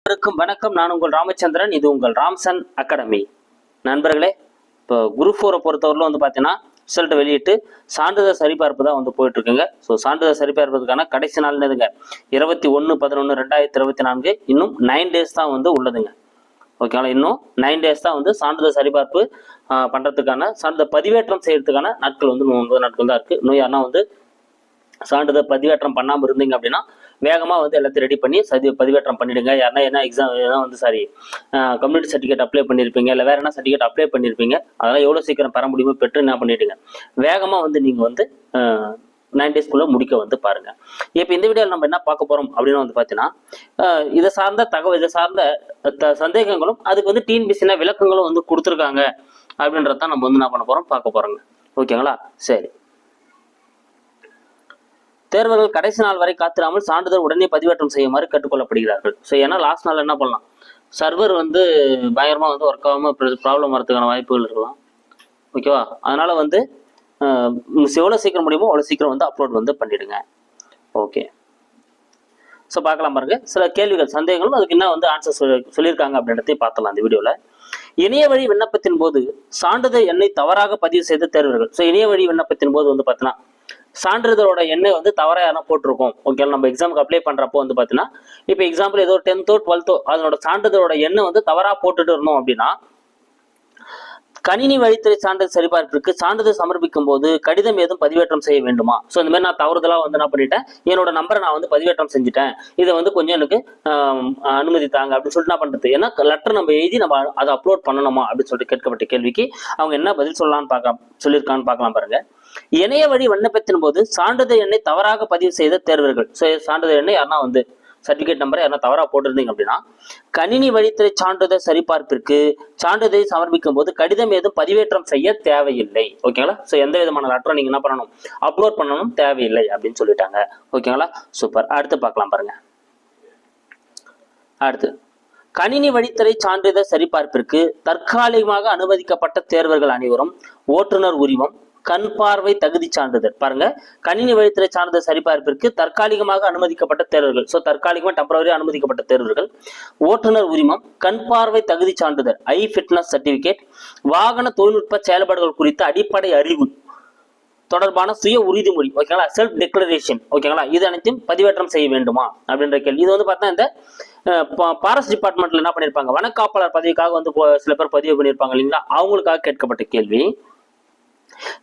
அனைவருக்கும் வணக்கம். நான் உங்கள் ராமச்சந்திரன். இது உங்கள் ராம்சன் அகாடமி. நண்பர்களே இப்போ குரூப் ஃபோரை பொறுத்தவரையிலும் வந்து பார்த்தீங்கன்னா ரிசல்ட் வெளியிட்டு சான்றிதழ் சரிபார்ப்பு தான் வந்து போயிட்டு இருக்குங்க ஸோ சான்றிதழ் சரிபார்ப்பதுக்கான கடைசி நாள் எதுங்க இருபத்தி ஒன்று பதினொன்று ரெண்டாயிரத்தி இருபத்தி நான்கு இன்னும் நைன் டேஸ் தான் வந்து உள்ளதுங்க. ஓகேங்களா இன்னும் நைன் டேஸ் தான் வந்து சான்றிதழ் சரிபார்ப்பு பண்ணுறதுக்கான சான்றிதழ் பதிவேற்றம் செய்யறதுக்கான நாட்கள் வந்து ஒன்பது நாட்கள் தான் இருக்குது இன்னும் யாருன்னா வந்து சான்றிதழ் பதிவேற்றம் பண்ணாமல் இருந்தீங்க அப்படின்னா வேகமாக வந்து எல்லாத்தையும் ரெடி பண்ணி சதி பதிவேற்றம் பண்ணிடுங்க. யாருன்னா என்ன எக்ஸாம் எதனா வந்து சாரி கம்யூனிட்டி சர்டிஃபிகேட் அப்ளை பண்ணியிருப்பீங்க இல்லை வேற என்ன சர்டிஃபிகேட் அப்ளை பண்ணியிருப்பீங்க அதெல்லாம் எவ்வளோ சீக்கிரம் பெற முடியுமோ பெற்று என்ன பண்ணிடுங்க. வேகமாக வந்து நீங்கள் வந்து நைன் டேஸ்க்குள்ளே முடிக்க வந்து பாருங்கள் இப்போ இந்த வீடியோவில் நம்ம என்ன பார்க்க போகிறோம் அப்படின்னு வந்து பார்த்தீங்கன்னா இதை சார்ந்த தகவல் இதை சார்ந்த த- சந்தேகங்களும் அதுக்கு வந்து டிஎன்பிசினா விளக்கங்களும் வந்து கொடுத்துருக்காங்க அப்படின்றத நம்ம வந்து என்ன பண்ண போகிறோம் பார்க்க போகிறோங்க ஓகேங்களா? சரி. தேர்வர்கள் கடைசி நாள் வரை காத்திராமல் சான்றிதழ் உடனே பதிவேற்றம் செய்யுமாறு கேட்டுக்கொள்ளப்படுகிறார்கள். ஸோ ஏன்னா லாஸ்ட் நாள் என்ன பண்ணலாம்? சர்வர் வந்து பயங்கரமாக வந்து ஒர்க் ஆகாமல் ப்ராப்ளம் வரதுக்கான வாய்ப்புகள் இருக்கலாம். ஓகேவா அதனால் வந்து எவ்வளோ சீக்கிரம் முடியுமோ அவ்வளோ சீக்கிரம் வந்து அப்லோட் வந்து பண்ணிடுங்க. ஓகே ஸோ பார்க்கலாம் பாருங்க. சில கேள்விகள் சந்தேகங்களும் அதுக்கு என்ன வந்து ஆன்சர் சொல்லியிருக்காங்க அப்படின்றதையும் பார்த்தலாம் அந்த வீடியோவில் இணைய வழி விண்ணப்பத்தின் போது சான்றிதழ் எண்ணை தவறாக பதிவு செய்த தேர்வர்கள். ஸோ இணைய வழி விண்ணப்பத்தின் போது வந்து பார்த்தீங்கன்னா சான்றிதழோட எண்ணை வந்து தவறாக யாரும் போட்டிருக்கோம். ஓகே நம்ம எக்ஸாமுக்கு அப்ளை பண்ணுறப்போ வந்து பார்த்தீங்கன்னா இப்போ எக்ஸாம்பிள் ஏதோ டென்த்தோ டுவெல்த்தோ அதனோட சான்றிதழோட எண்ணை வந்து தவறாக போட்டுட்டு இருந்தோம் அப்படின்னா கணினி வழித்துறை சான்றிதழ் சரிபார்ப்பிற்கு சான்றிதழ் சமர்ப்பிக்கும் போது கடிதம் ஏதும் பதிவேற்றம் செய்ய வேண்டுமா? ஸோ இந்த மாதிரி நான் தவறுதலாக வந்து என்ன பண்ணிட்டேன்? என்னோட நம்பரை நான் வந்து பதிவேற்றம் செஞ்சுட்டேன். இதை வந்து கொஞ்சம் எனக்கு அனுமதி தாங்க அப்படின்னு சொல்லிட்டு நான் பண்ணுறது ஏன்னா லெட்டர் நம்ம எழுதி நம்ம அதை அப்லோட் பண்ணணுமா அப்படின்னு சொல்லிட்டு கேட்கப்பட்ட கேள்விக்கு அவங்க என்ன பதில் சொல்லலாம்னு பார்க்கலாம் சொல்லியிருக்கான்னு பார்க்கலாம் பாருங்க. இணைய வழி விண்ணப்பத்தின் போது சான்றிதழ் எண்ணை தவறாக பதிவு செய்த தேர்வர்கள். ஸோ சான்றிதழ் எண்ணை யாருன்னா வந்து சர்டிஃபிகேட் நம்பரை யாரும் தவறா போட்டிருந்தீங்க அப்படின்னா கணினி வழித்துறை சான்றிதழ் சரிபார்ப்பிற்கு சான்றிதழை சமர்ப்பிக்கும் போது கடிதம் ஏதும் பதிவேற்றம் செய்ய தேவையில்லை. ஓகேங்களா? ஸோ எந்த விதமான லெட்டரும் நீங்கள் என்ன பண்ணணும்? அப்லோட் பண்ணணும் தேவையில்லை அப்படின்னு சொல்லிட்டாங்க. ஓகேங்களா? சூப்பர் அடுத்து பார்க்கலாம் பாருங்க. அடுத்து கணினி வழித்துறை சான்றிதழ் சரிபார்ப்பிற்கு தற்காலிகமாக அனுமதிக்கப்பட்ட தேர்வர்கள் அனைவரும் ஓட்டுநர் உரிமம் கண் பார்வை தகுதி சான்றிதழ். பாருங்க கணினி வழித்துறை சான்றிதழ் சரிபார்ப்பிற்கு தற்காலிகமாக அனுமதிக்கப்பட்ட தேர்வர்கள் ஸோ தற்காலிகமாக டெம்பரவரி அனுமதிக்கப்பட்ட தேர்வர்கள் ஓட்டுநர் உரிமம் கண் பார்வை தகுதி சான்றிதழ் ஐ ஃபிட்னஸ் சர்டிபிகேட் வாகன தொழில்நுட்ப செயல்பாடுகள் குறித்த அடிப்படை அறிவு தொடர்பான சுய உறுதிமொழி ஓகேங்களா செல்ஃப் டிக்ளரேஷன் ஓகேங்களா இது அனைத்தையும் பதிவேற்றம் செய்ய வேண்டுமா? அப்படின்ற கேள்வி. இது வந்து பார்த்தா இந்த ஃபாரஸ்ட் டிபார்ட்மெண்ட்ல என்ன பண்ணியிருப்பாங்க வனக்காப்பாளர் பதவிக்காக வந்து சில பேர் பதிவு பண்ணியிருப்பாங்க இல்லைங்களா? அவங்களுக்காக கேட்கப்பட்ட கேள்வி.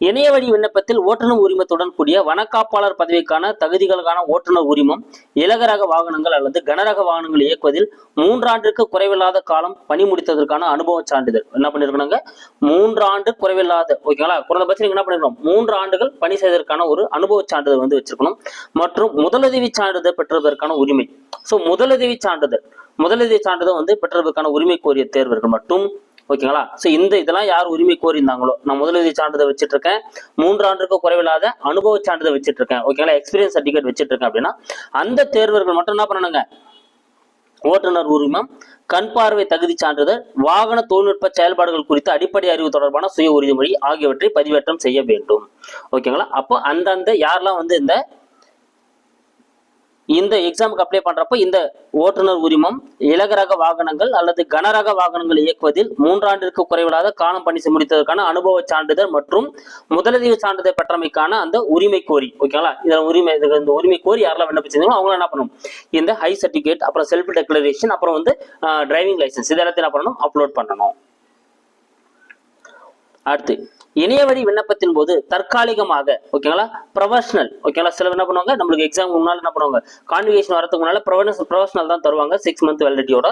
இணைய வழி விண்ணப்பத்தில் ஓட்டுநர் உரிமத்துடன் கூடிய வனக்காப்பாளர் பதவிக்கான தகுதிகளுக்கான ஓட்டுநர் உரிமம் இலகரக வாகனங்கள் அல்லது கனரக வாகனங்கள் இயக்குவதில் மூன்றாண்டுக்கு குறைவில்லாத காலம் பணி முடித்ததற்கான அனுபவ சான்றிதழ். என்ன பண்ணிருக்கணுங்க? மூன்றாண்டு குறைவில்லாத ஓகேங்களா? குறைந்தபட்சம் நீங்க என்ன பண்ணிருக்கணும்? மூன்று ஆண்டுகள் பணி செய்வதற்கான ஒரு அனுபவ சான்றிதழ் வந்து வச்சிருக்கணும். மற்றும் முதலுதவி சான்றிதழ் பெற்றதற்கான உரிமை. ஸோ முதலுதவி சான்றிதழ் முதலுதவி சான்றிதழ் வந்து பெற்றதற்கான உரிமை கோரிய தேர்வர்கள் மட்டும் ஓகேங்களா? ஸோ இந்த இதெல்லாம் யார் உரிமை கோரியிருந்தாங்களோ நான் முதலுதவி சான்றிதழ் வச்சுட்டு இருக்கேன் மூன்று ஆண்டுக்கு குறைவில்லாத அனுபவ சான்றிதழ் வச்சுட்டு இருக்கேன் ஓகேங்களா? எக்ஸ்பீரியன்ஸ் சர்டிஃபிகேட் வச்சுட்டு இருக்கேன் அப்படின்னா அந்த தேர்வர்கள் மட்டும் என்ன பண்ணணுங்க? ஓட்டுநர் உரிமம் கண் பார்வை தகுதி சான்றிதழ் வாகன தொழில்நுட்ப செயல்பாடுகள் குறித்த அடிப்படை அறிவு தொடர்பான சுய உறுதிமொழி ஆகியவற்றை பதிவேற்றம் செய்ய வேண்டும். ஓகேங்களா? அப்போ அந்தந்த யாரெல்லாம் வந்து இந்த இந்த எக்ஸாமுக்கு அப்ளை பண்றப்போ இந்த ஓட்டுநர் உரிமம் இலகரக வாகனங்கள் அல்லது கனரக வாகனங்கள் இயக்குவதில் மூன்றாண்டிற்கு குறைவில்லாத காலம் பணி முடித்ததற்கான அனுபவ சான்றிதழ் மற்றும் முதலுதவி சான்றிதழ் பெற்றமைக்கான அந்த உரிமை கோரி ஓகேங்களா இதுல உரிமை இந்த உரிமை கோரி யாரெல்லாம் விண்ணப்பிச்சிருந்தீங்களோ அவங்க என்ன பண்ணணும்? இந்த ஹை சர்டிஃபிகேட் அப்புறம் செல்ஃப் டெக்ளரேஷன் அப்புறம் வந்து டிரைவிங் லைசன்ஸ் இது எல்லாத்தையும் என்ன பண்ணணும்? அப்லோட் பண்ணணும். அடுத்து இணையவழி விண்ணப்பத்தின் போது தற்காலிகமாக ஓகேங்களா ப்ரொஃபஷனல் ஓகேங்களா சிலர் என்ன பண்ணுவாங்க? நம்மளுக்கு எக்ஸாம் முன்னால என்ன பண்ணுவாங்க? கான்விகேஷன் வரதுக்கு முன்னால ப்ரொஃபஷனல் தான் தருவாங்க சிக்ஸ் மந்த் வேலிடிட்டியோட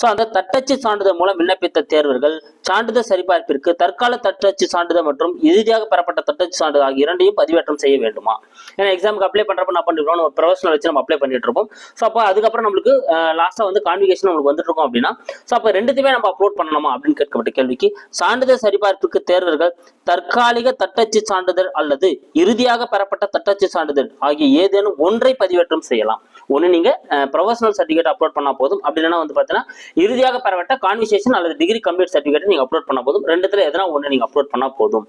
ஸோ அந்த தட்டச்சு சான்றிதழ் மூலம் விண்ணப்பித்த தேர்வர்கள் சான்றிதழ் சரிபார்ப்பிற்கு தற்கால தட்டச்சு சான்றிதழ் மற்றும் இறுதியாக பெறப்பட்ட தட்டச்சு சான்றிதழ் ஆகிய இரண்டையும் பதிவேற்றம் செய்ய வேண்டுமா? ஏன்னா எக்ஸாமுக்கு அப்ளை பண்றப்ப நான் பண்ணிருக்கோம்? நம்ம ப்ரொஃபஷனல் வச்சு நம்ம அப்ளை பண்ணிட்டு இருப்போம். ஸோ அப்போ அதுக்கப்புறம் நம்மளுக்கு லாஸ்ட்டாக வந்து கான்விகேஷன் நம்மளுக்கு வந்துட்டு இருக்கோம் அப்படின்னா ஸோ அப்போ ரெண்டுத்தையுமே நம்ம அப்லோட் பண்ணணுமா அப்படின்னு கேட்கப்பட்ட கேள்விக்கு சான்றிதழ் சரிபார்ப்புக்கு தேர்வர்கள் தற்காலிக தட்டச்சு சான்றிதழ் அல்லது இறுதியாக பெறப்பட்ட தட்டச்சு சான்றிதழ் ஆகிய ஏதேனும் ஒன்றை பதிவேற்றம் செய்யலாம். ஒன்று நீங்க ப்ரொஃபஷனல் சர்டிஃபிகேட் அப்லோட் பண்ணா போதும். அப்படி இல்லைன்னா வந்து பார்த்தீங்கன்னா இறுதியாக பெறப்பட்ட கான்வர்சேஷன் அல்லது டிகிரி கம்ப்ளீட் சர்டிஃபிகேட் நீங்க அப்லோட் பண்ணா போதும். ரெண்டுத்துல எதனா ஒன்று நீங்க அப்லோட் பண்ணா போதும்.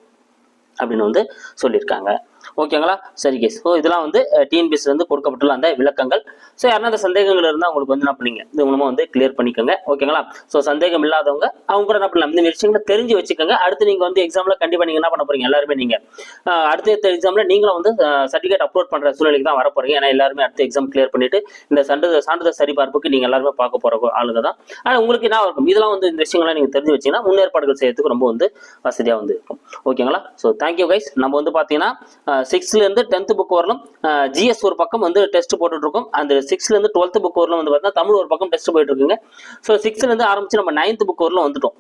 அப்படின்னு வந்து சொல்லியிருக்காங்க. ஓகேங்களா சரி கேஸ் ஸோ இதெல்லாம் வந்து டிஎன்பிஎஸ்ல இருந்து கொடுக்கப்பட்டுள்ள அந்த விளக்கங்கள். ஸோ யாருன்னா அந்த சந்தேகங்கள் இருந்தால் உங்களுக்கு வந்து என்ன பண்ணீங்க இது மூலமாக வந்து கிளியர் பண்ணிக்கோங்க. ஓகேங்களா ஸோ சந்தேகம் இல்லாதவங்க அவங்க கூட என்ன பண்ணலாம்? இந்த விஷயங்களை தெரிஞ்சு வச்சுக்கோங்க. அடுத்து நீங்க வந்து எக்ஸாம்ல கண்டிப்பா நீங்க என்ன பண்ண போறீங்க? எல்லாருமே நீங்க. அடுத்த எக்ஸாம்ல நீங்களும் வந்து சர்டிஃபிகேட் அப்லோட் பண்ற சூழ்நிலைக்கு தான் வர போறீங்க ஏன்னா எல்லாருமே அடுத்த எக்ஸாம் கிளியர் பண்ணிட்டு இந்த சான்றிதழ் சான்றிதழ் சரிபார்ப்புக்கு நீங்க எல்லாருமே பார்க்க போகிற ஆளுங்க தான். ஆனா உங்களுக்கு என்ன இருக்கும் இதெல்லாம் வந்து இந்த விஷயங்கள்லாம் நீங்க தெரிஞ்சு வச்சீங்கன்னா முன்னேற்பாடுகள் செய்யறதுக்கு ரொம்ப வந்து வசதியா வந்து இருக்கும். ஓகேங்களா ஸோ தேங்க்யூ கைஸ் நம்ம வந்து பாத்தீங்கன்னா சிக்ஸ்த்லேருந்து டென்த்து புக் வரலும் ஜிஎஸ் ஒரு பக்கம் வந்து டெஸ்ட் போட்டுட்ருக்கோம். அந்த சிக்ஸ்த்லேருந்து டுவெல்த்து புக் வரலும் வந்து பார்த்தீங்கன்னா தமிழ் ஒரு பக்கம் டெஸ்ட் போயிட்டுருக்குங்க ஸோ சிக்ஸ்த்லேருந்து ஆரம்பித்து நம்ம நைன்த் புக் வரலும் வந்துட்டோம்.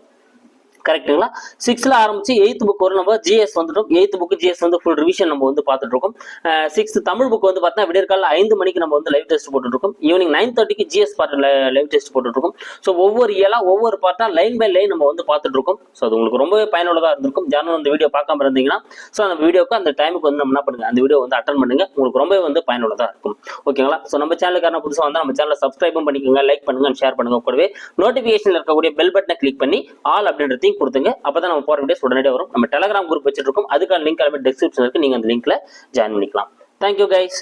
கரெக்ட்டுங்களா சிக்ஸ்த்ல ஆரம்பிச்சு எயித் புக் வரும். நம்ம ஜிஎஸ் வந்துட்டோம். எயித் புக் ஜிஎஸ் வந்து ஃபுல் ரிவிஷன் நம்ம வந்து பார்த்துட்டு இருக்கோம் சிக்ஸ்த் தமிழ் புக் வந்து பார்த்தீங்கன்னா விடியற்கால ஐந்து மணிக்கு நம்ம வந்து லைவ் டெஸ்ட் போட்டுட்டு இருக்கோம் ஈவினிங் நைன் தேர்ட்டிக்கு ஜிஎஸ் பார்ட் லைவ் டெஸ்ட் போட்டுட்டு இருக்கோம் ஸோ ஒவ்வொரு இயலா ஒவ்வொரு பார்ட்டா லைன் பை லைன் நம்ம வந்து பார்த்துட்டு இருக்கோம் ஸோ அது உங்களுக்கு ரொம்பவே பயனுள்ளதாக இருந்திருக்கும். ஜானும் அந்த வீடியோ பார்க்காம இருந்தீங்கன்னா ஸோ அந்த வீடியோக்கு அந்த டைமுக்கு வந்து நம்ம என்ன பண்ணுங்க அந்த வீடியோ வந்து அட்டன் பண்ணுங்க. உங்களுக்கு ரொம்பவே வந்து பயனுள்ளதாக இருக்கும். ஓகேங்களா ஸோ நம்ம சேனலுக்கான புதுசாக வந்து நம்ம சேனலை சப்ஸ்கிரைபும் பண்ணிக்கோங்க லைக் பண்ணுங்க ஷேர் பண்ணுங்க. கூடவே நோட்டிஃபிகேஷன் இருக்கக்கூடிய பெல் பட்டனை கிளிக் பண்ணி ஆல் அப்படின்றதையும் கொடுத்துங்க. அப்பதான் நம்ம போகிற வீடியோஸ் உடனடியாக வரும். நம்ம டெலகிராம் குரூப் வச்சிருக்கோம் அதுக்கான லிங்க் எல்லாமே டிஸ்கிரிப்ஷன் இருக்குது நீங்க அந்த லிங்க்ல ஜாயின் பண்ணிக்கலாம். Thank you guys